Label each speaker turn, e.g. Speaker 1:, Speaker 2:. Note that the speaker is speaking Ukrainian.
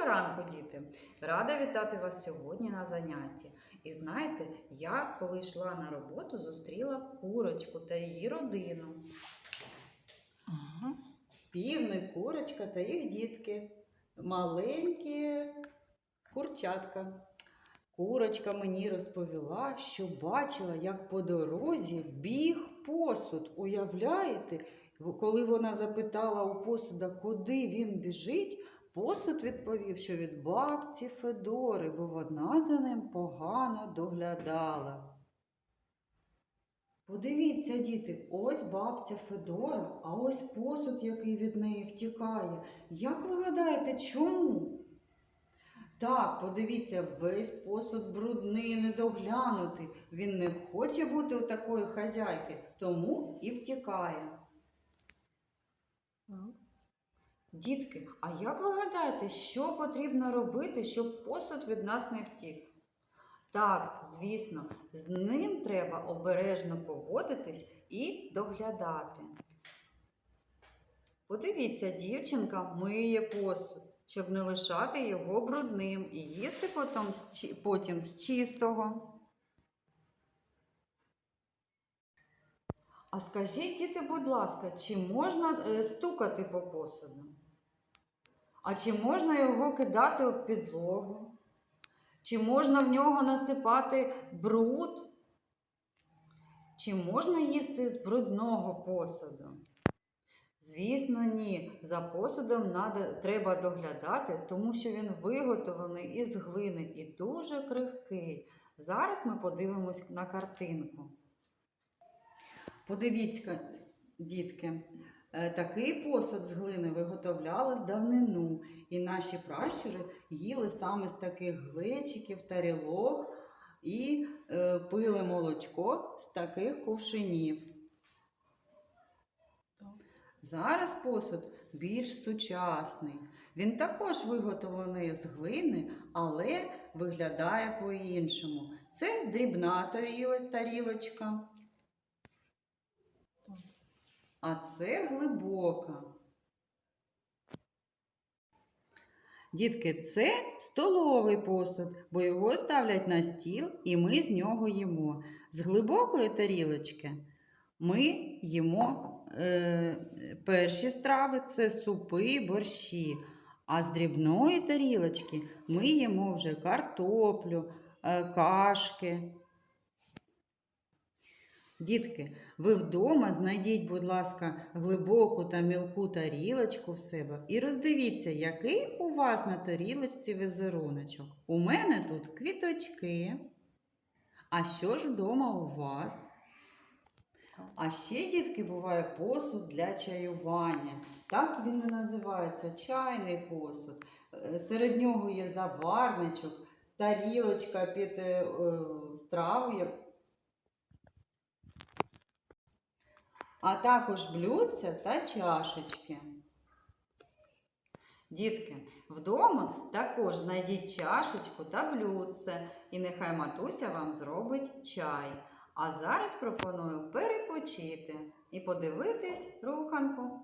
Speaker 1: Доброго ранку, діти! Рада вітати вас сьогодні на занятті. І знаєте, я, коли йшла на роботу, зустріла курочку та її родину.
Speaker 2: Ага.
Speaker 1: Півник, курочка та їх дітки. Маленькі курчатка. Курочка мені розповіла, що бачила, як по дорозі біг посуд. Уявляєте, коли вона запитала у посуда, куди він біжить, посуд відповів, що від бабці Федори, бо вона за ним погано доглядала. Подивіться, діти, ось бабця Федора, а ось посуд, який від неї втікає. Як ви гадаєте, чому? Так, подивіться, весь посуд брудний, недоглянутий. Він не хоче бути у такої хазяйки, тому і втікає.
Speaker 2: Так.
Speaker 1: Дітки, а як ви гадаєте, що потрібно робити, щоб посуд від нас не втік? Так, звісно, з ним треба обережно поводитись і доглядати. Подивіться, дівчинка миє посуд, щоб не лишати його брудним і їсти потім, з чистого. А скажіть, діти, будь ласка, чи можна е, стукати по посуду? А чи можна його кидати у підлогу? Чи можна в нього насипати бруд? Чи можна їсти з брудного посуду? Звісно, ні. За посудом треба доглядати, тому що він виготовлений із глини і дуже крихкий. Зараз ми подивимось на картинку. Подивіться, дітки, е, такий посуд з глини виготовляли в давнину, і наші пращури їли саме з таких глечиків, тарілок і е, пили молочко з таких кувшинів. Зараз посуд більш сучасний. Він також виготовлений з глини, але виглядає по-іншому. Це дрібна тарілочка. А це глибока. Дітки, це столовий посуд, бо його ставлять на стіл і ми з нього їмо. З глибокої тарілочки ми їмо е, перші страви це супи, борщі. А з дрібної тарілочки ми їмо вже картоплю, е, кашки. Дітки, ви вдома знайдіть, будь ласка, глибоку та мілку тарілочку в себе і роздивіться, який у вас на тарілочці візеруночок. У мене тут квіточки. А що ж вдома у вас? А ще, дітки, буває посуд для чаювання. Так він і називається чайний посуд. Е, Серед нього є заварничок, тарілочка під е, е, стравою. А також блюдця та чашечки. Дітки, вдома також знайдіть чашечку та блюдце, і нехай матуся вам зробить чай. А зараз пропоную перепочити і подивитись руханку.